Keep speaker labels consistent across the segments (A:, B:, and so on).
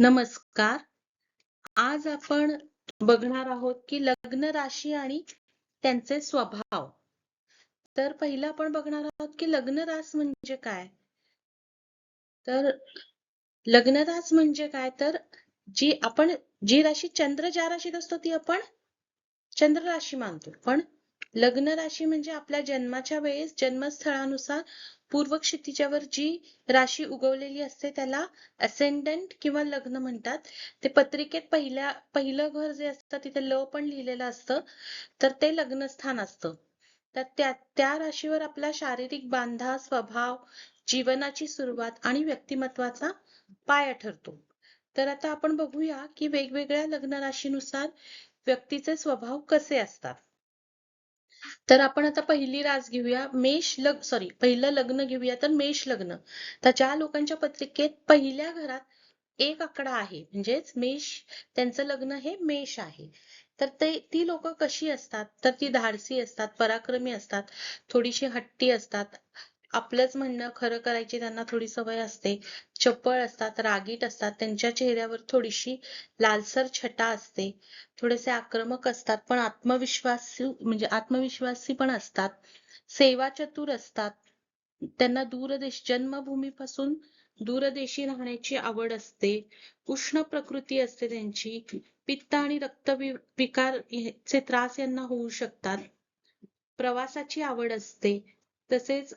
A: नमस्कार. आज आपण बघणार आहोत की लग्न राशी आणि त्यांचे स्वभाव. तर पहिलं आपण बघणार आहोत की लग्न रास म्हणजे काय? तर लग्न रास म्हणजे काय? तर जी आपण जी राशी चंद्र ज्या राशीत असतो ती आपण चंद्र राशी मानतो. पण लग्न राशी म्हणजे आपल्या जन्माच्या वेळेस जन्मस्थळानुसार पूर्व क्षितिजावर जी राशी उगवलेली असते त्याला असेंडंट किंवा लग्न म्हणतात. ते पत्रिकेत पहिल्या पहिलं घर जे असतं तिथे ल पण लिहिलेलं असतं. तर ते लग्नस्थान असतं. तर त्या त्या राशीवर आपला शारीरिक बांधा स्वभाव जीवनाची सुरुवात आणि व्यक्तिमत्वाचा पाया ठरतो. तर आता आपण बघूया की वेगवेगळ्या लग्न राशीनुसार व्यक्तीचे स्वभाव कसे असतात. तर आपण आता पहिली रास घेऊया. मेष लग सॉरी पहिलं लग्न घेऊया तर मेष लग्न. तर ज्या लोकांच्या पत्रिकेत पहिल्या घरात एक आकडा आहे म्हणजेच मेष त्यांचं लग्न हे मेष आहे. तर ते ती लोक कशी असतात? तर ती धाडसी असतात पराक्रमी असतात थोडीशी हट्टी असतात. आपलंच म्हणणं खरं करायची त्यांना थोडी सवय असते. चपळ असतात रागीट असतात त्यांच्या चेहऱ्यावर थोडीशी लालसर छटा असते. थोडेसे आक्रमक असतात पण आत्मविश्वासी म्हणजे आत्मविश्वासी पण असतात. सेवा चतुर असतात. त्यांना दूरदेश जन्मभूमीपासून दूरदेशी राहण्याची आवड असते. उष्ण प्रकृती असते त्यांची. पित्त आणि रक्त विकारचे त्रास यांना होऊ शकतात. प्रवासाची आवड असते. तसेच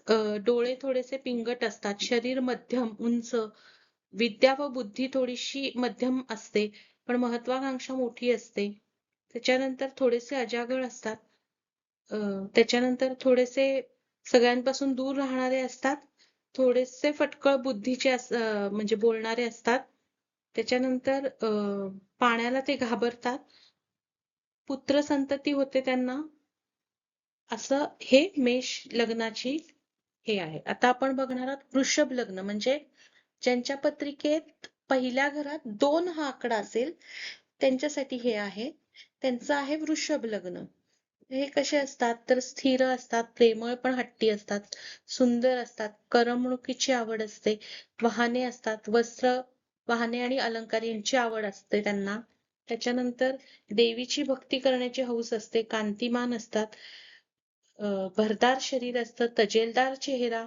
A: डोळे थोडेसे पिंगट असतात. शरीर मध्यम उंच विद्या व बुद्धी थोडीशी मध्यम असते पण महत्वाकांक्षा मोठी असते. त्याच्यानंतर थोडेसे अजागळ असतात. त्याच्यानंतर थोडेसे सगळ्यांपासून दूर राहणारे असतात. थोडेसे फटकळ बुद्धीचे म्हणजे बोलणारे असतात. त्याच्यानंतर पाण्याला ते घाबरतात. पुत्र संतती होते त्यांना. असं हे मेष लग्नाची हे आहे. आता आपण बघणार आहोत वृषभ लग्न. म्हणजे ज्यांच्या पत्रिकेत पहिल्या घरात दोन हा आकडा असेल त्यांच्यासाठी हे आहे. त्यांचं आहे वृषभ लग्न. हे कसे असतात? तर स्थिर असतात प्रेमळ पण हट्टी असतात सुंदर असतात करमणुकीची आवड असते वाहने असतात वस्त्र वाहने आणि अलंकार यांची आवड असते त्यांना. त्याच्यानंतर देवीची भक्ती करण्याची हौस असते कांतिमान असतात भरदार शरीर असतं तजेलदार चेहरा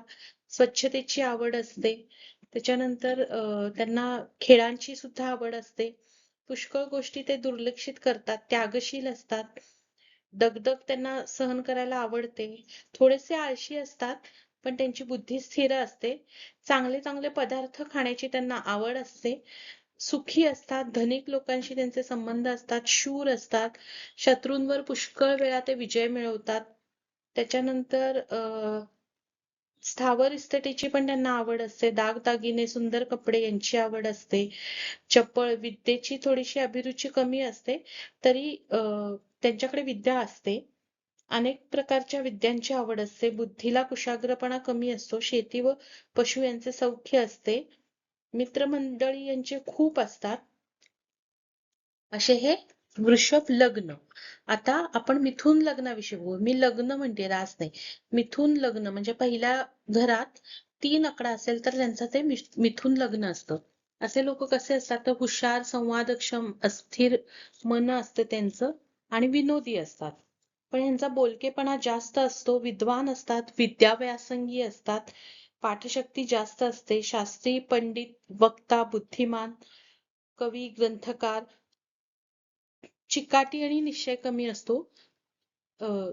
A: स्वच्छतेची आवड असते. त्याच्यानंतर त्यांना खेळांची सुद्धा आवड असते. पुष्कळ गोष्टी ते दुर्लक्षित करतात त्यागशील असतात. दगदग त्यांना सहन करायला आवडते. थोडेसे आळशी असतात पण त्यांची बुद्धी स्थिर असते. चांगले चांगले पदार्थ खाण्याची त्यांना आवड असते. सुखी असतात धनिक लोकांशी त्यांचे संबंध असतात शूर असतात. शत्रूंवर पुष्कळ वेळा ते विजय मिळवतात. त्याच्यानंतर स्थावर इस्टेटीची पण त्यांना आवड असते. दागदागिने सुंदर कपडे यांची आवड असते. चपळ विद्येची थोडीशी अभिरुची कमी असते. तरी त्यांच्याकडे विद्या असते. अनेक प्रकारच्या विद्यांची आवड असते. बुद्धीला कुशाग्रपणा कमी असतो. शेती व पशु यांचे सौख्य असते. मित्रमंडळी यांचे खूप असतात. असे हे वृषभ लग्न. आता आपण मिथून लग्नाविषयी बोलू. मी लग्न म्हणते रास नाही. मिथून लग्न म्हणजे पहिल्या घरात तीन आकडा असेल तर त्यांचं ते मिथून लग्न असतं. असे लोक कसे असतात? तर हुशार संवादक्षम अस्थिर मन असते त्यांचं आणि विनोदी असतात. पण यांचा बोलकेपणा जास्त असतो विद्वान असतात विद्याव्यासंगी असतात पाठशक्ती जास्त असते शास्त्री पंडित वक्ता बुद्धिमान कवी ग्रंथकार चिकाटी आणि निश्चय कमी असतो.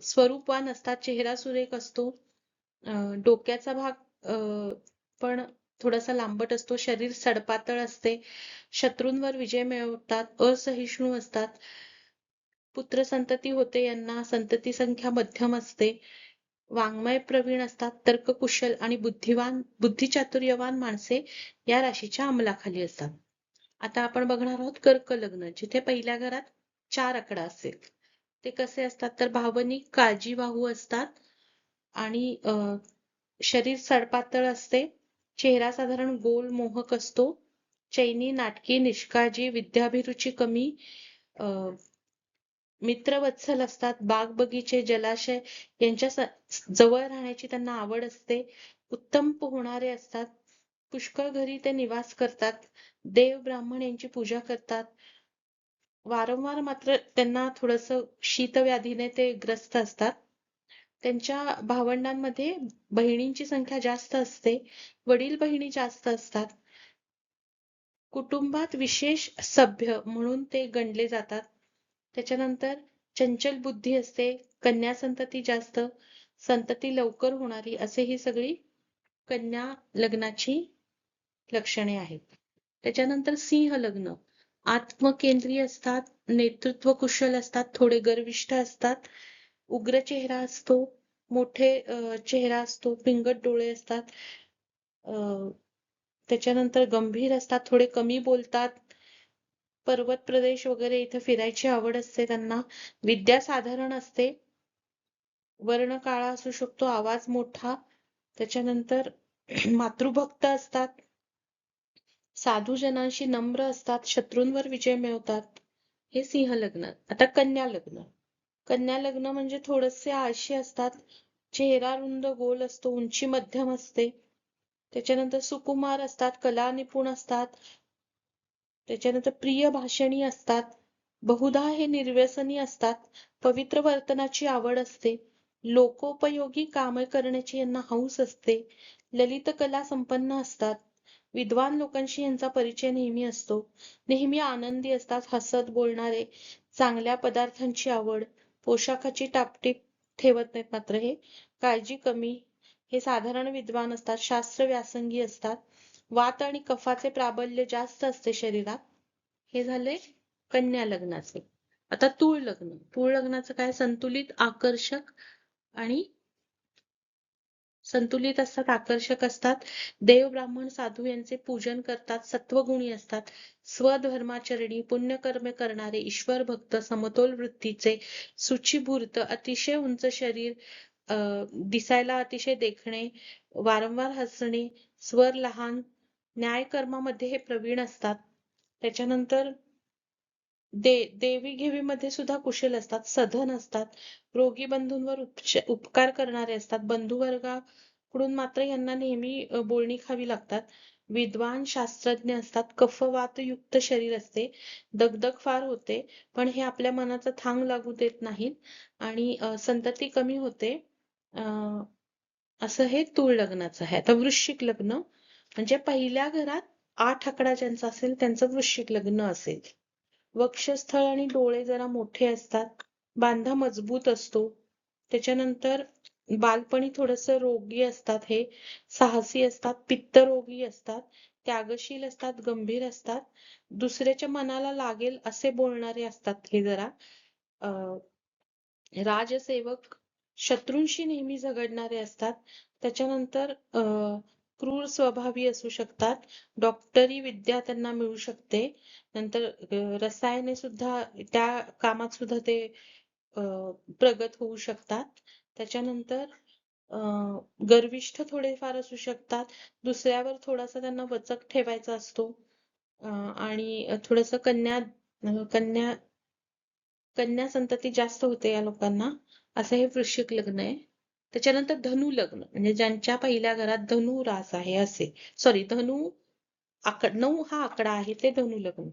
A: स्वरूपवान असतात चेहरा सुरेख असतो. डोक्याचा भाग पण थोडासा लांबट असतो. शरीर सडपातळ असते. शत्रूंवर विजय मिळवतात. असहिष्णू असतात. पुत्र संतती होते यांना संतती संख्या मध्यम असते. वाङ्मय प्रवीण असतात. तर्ककुशल आणि बुद्धिवान बुद्धिचातुर्यवान माणसे या राशीच्या अंमलाखाली असतात. आता आपण बघणार आहोत कर्क लग्न जिथे पहिल्या घरात चार आकडा असेल. ते कसे असतात? तर भावनिक काळजीवाहू असतात आणि शरीर सडपातळ असते. चेहरा साधारण गोल मोहक असतो. चैनी नाटकी निष्काळजी विद्याभिरुची कमी मित्रवत्सल असतात. बाग बगीचे जलाशय यांच्या जवळ राहण्याची त्यांना आवड असते. उत्तम पोहणारे असतात. पुष्कळ घरी ते निवास करतात. देव ब्राह्मण यांची पूजा करतात. वारंवार मात्र त्यांना थोडस शीतव्याधीने ते ग्रस्त असतात. त्यांच्या भावंडांमध्ये बहिणींची संख्या जास्त असते वडील बहिणी जास्त असतात. कुटुंबात विशेष सभ्य म्हणून ते गणले जातात. त्याच्यानंतर चंचल बुद्धी असते कन्या संतती जास्त संतती लवकर होणारी असे ही सगळी कन्या लग्नाची लक्षणे आहेत. त्याच्यानंतर सिंह लग्न. आत्मकेंद्रीय असतात नेतृत्व कुशल असतात थोडे गर्विष्ठ असतात. उग्र चेहरा असतो मोठे चेहरा असतो पिंगट डोळे असतात. त्याच्यानंतर गंभीर असतात थोडे कमी बोलतात. पर्वत प्रदेश वगैरे इथे फिरायची आवड असते त्यांना. विद्या साधारण असते. वर्ण काळा असू शकतो आवाज मोठा. त्याच्यानंतर मातृभक्त असतात. साधू जनांशी नम्र असतात शत्रूंवर विजय मिळवतात. हे सिंह लग्न आता कन्या लग्न कन्या लग्न म्हणजे थोडेसे आळशी असतात चेहरा रुंद गोल असतो उंची मध्यम असते. त्याच्यानंतर सुकुमार असतात कला निपुण असतात. त्याच्यानंतर प्रिय भाषणी असतात. बहुधा हे निर्व्यसनी असतात पवित्र वर्तनाची आवड असते. लोकोपयोगी कामे करण्याची यांना हौस असते. ललित कला संपन्न असतात. विद्वान लोकांशी यांचा परिचय नेहमी असतो. नेहमी आनंदी असतात हसत बोलणारे चांगल्या पदार्थांची आवड पोशाखाची टापटीप ठेवत नाहीत मात्र हे. काळजी कमी हे साधारण विद्वान असतात शास्त्र व्यासंगी असतात. वात आणि कफाचे प्राबल्य जास्त असते शरीरात. हे झाले कन्या लग्नाचे. आता तूळ लग्न. तूळ लग्नाचं काय? संतुलित आकर्षक आणि संतुलित असतात आकर्षक असतात. देव ब्राह्मण साधू यांचे पूजन करतात सत्वगुणी असतात. स्वधर्माचरणी पुण्यकर्म करणारे ईश्वर भक्त समतोल वृत्तीचे सुचिभूर्त अतिशय उंच शरीर दिसायला अतिशय देखणे वारंवार हसणे स्वर लहान न्याय कर्मामध्ये हे प्रवीण असतात. त्याच्यानंतर दे देवी घेवीमध्ये सुद्धा कुशल असतात सधन असतात रोगी बंधूंवर उपकार करणारे असतात. बंधुवर्गाकडून मात्र यांना नेहमी बोलणी खावी लागतात. विद्वान शास्त्रज्ञ असतात. कफवातयुक्त शरीर असते. दगदग फार होते पण हे आपल्या मनाचा थांग लागू देत नाहीत आणि संतती कमी होते. असं हे तूळ लग्नाचं आहे. आता वृश्चिक लग्न म्हणजे पहिल्या घरात आठ आकडा ज्यांचा असेल त्यांचं वृश्चिक लग्न असेल. वक्षस्थळ आणि डोळे जरा मोठे असतात. बांधा मजबूत असतो. त्याच्यानंतर बालपणी थोडस रोगी असतात हे. साहसी असतात पित्तरोगी असतात त्यागशील असतात गंभीर असतात. दुसऱ्याच्या मनाला लागेल असे बोलणारे असतात हे जरा. राजसेवक शत्रूंशी नेहमी झगडणारे असतात. त्याच्यानंतर अं क्रूर स्वभावी असू शकतात. डॉक्टरी विद्या त्यांना मिळू शकते. नंतर रसायने सुद्धा त्या कामात सुद्धा ते प्रगत होऊ शकतात. त्याच्यानंतर गर्विष्ठ थोडेफार असू शकतात. दुसऱ्यावर थोडासा त्यांना वचक ठेवायचा असतो. आणि थोडस कन्या कन्या कन्या संतती जास्त होते या लोकांना. असं हे वृश्चिक लग्न आहे. त्याच्यानंतर धनु लग्न. म्हणजे ज्यांच्या पहिल्या घरात धनु रास आहे असे. सॉरी धनु आकड नऊ हा आकडा आहे ते धनु लग्न.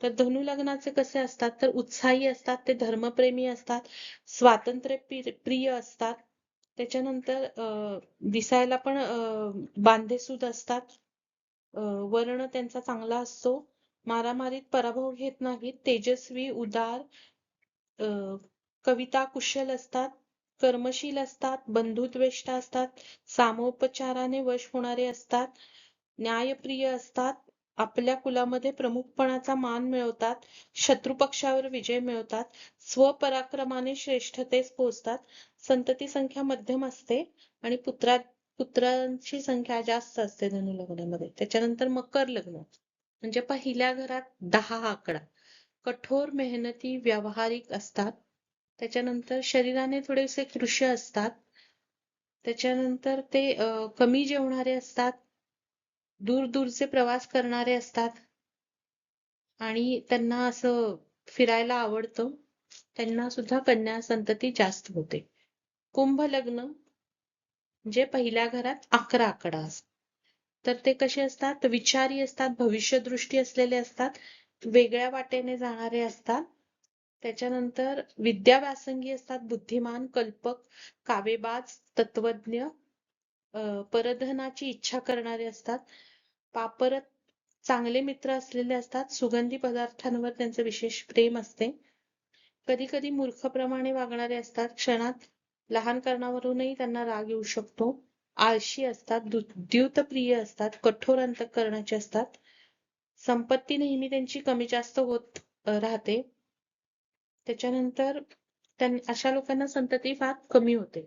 A: तर धनु लग्नाचे कसे असतात? तर उत्साही असतात ते धर्मप्रेमी असतात स्वातंत्र्य प्रिय असतात. त्याच्यानंतर दिसायला पण बांधेसूद असतात. वर्ण त्यांचा चांगला असतो. मारामारीत पराभव घेत नाहीत. तेजस्वी उदार कविता कुशल असतात. कर्मशील असतात बंधुद्वेष्ट असतात सामोपचाराने वश होणारे असतात न्यायप्रिय असतात आपल्या कुलामध्ये प्रमुखपणाचा मान मिळवतात शत्रुपक्षावर विजय मिळवतात स्वपराक्रमाने श्रेष्ठतेस पोहोचतात संतती संख्या मध्यम असते आणि पुत्रा पुत्रांची संख्या जास्त असते धनु लग्नामध्ये त्याच्यानंतर मकर लग्न म्हणजे पहिल्या घरात दहा आकडा. कठोर मेहनती व्यावहारिक असतात त्याच्यानंतर शरीराने थोडेसे कृश असतात. त्याच्यानंतर ते कमी जेवणारे असतात. दूर दूरचे प्रवास करणारे असतात. आणि त्यांना असं फिरायला आवडतं. त्यांना सुद्धा कन्या संतती जास्त होते. कुंभ लग्न जे पहिल्या घरात अकरा आकडा असतो तर ते कसे असतात? विचारी असतात भविष्यदृष्टी असलेले असतात वेगळ्या वाटेने जाणारे असतात. त्याच्यानंतर विद्याव्यासंगी असतात बुद्धिमान कल्पक कावेबाज तत्वज्ञ परधनाची इच्छा करणारे असतात. पापरत चांगले मित्र असलेले असतात. सुगंधी पदार्थांवर त्यांचे विशेष प्रेम असते. कधी कधी मूर्खप्रमाणे वागणारे असतात. क्षणात लहान कारणावरूनही त्यांना राग येऊ शकतो. आळशी असतात. दु- असतात. कठोर अंतकरणाचे असतात. संपत्ती नेहमी त्यांची कमी जास्त होत राहते. त्याच्यानंतर त्यां अशा लोकांना संतती फार कमी होते.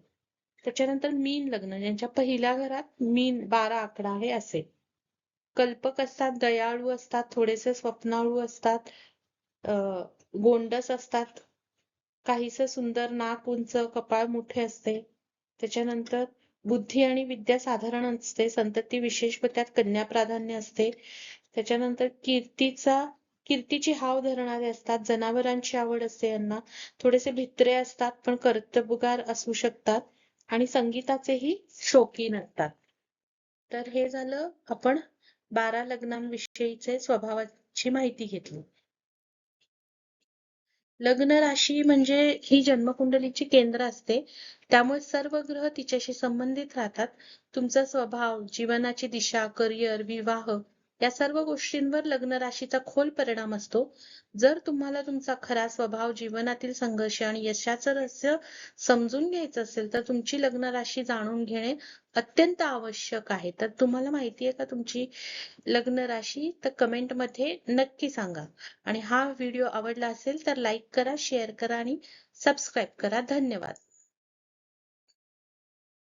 A: त्याच्यानंतर मीन लग्न ज्यांच्या पहिल्या घरात मीन बारा आकडा आहे असे. कल्पक असतात दयाळू असतात थोडेसे स्वप्नाळू असतात गोंडस असतात. काहीसे सुंदर नाक उंच कपाळ मोठे असते. त्याच्यानंतर बुद्धी आणि विद्या साधारण असते. संतती विशेष व त्यात कन्या प्राधान्य असते. त्याच्यानंतर कीर्तीचा कीर्तीची हाव धरणारे असतात. जनावरांची आवड असते यांना. थोडेसे भित्रे असतात पण कर्तबगार असू शकतात आणि संगीताचेही शौकीन असतात. तर हे झालं आपण बारा लग्नांविषयीचे स्वभावाची माहिती घेतली. लग्न राशी म्हणजे ही जन्मकुंडलीची केंद्र असते. त्यामुळे सर्व ग्रह तिच्याशी संबंधित राहतात. तुमचा स्वभाव जीवनाची दिशा करिअर विवाह या सर्व गोष्टींवर लग्न राशीचा खोल परिणाम असतो. जर तुम्हाला तुमचा खरा स्वभाव जीवनातील संघर्ष आणि यशाचं रहस्य समजून घ्यायचं असेल तर तुमची लग्न राशी जाणून घेणे अत्यंत आवश्यक आहे. तर तुम्हाला माहिती आहे का तुमची लग्न राशी? तर कमेंटमध्ये नक्की सांगा. आणि हा व्हिडिओ आवडला असेल तर लाईक करा शेअर करा आणि सबस्क्राईब करा. धन्यवाद.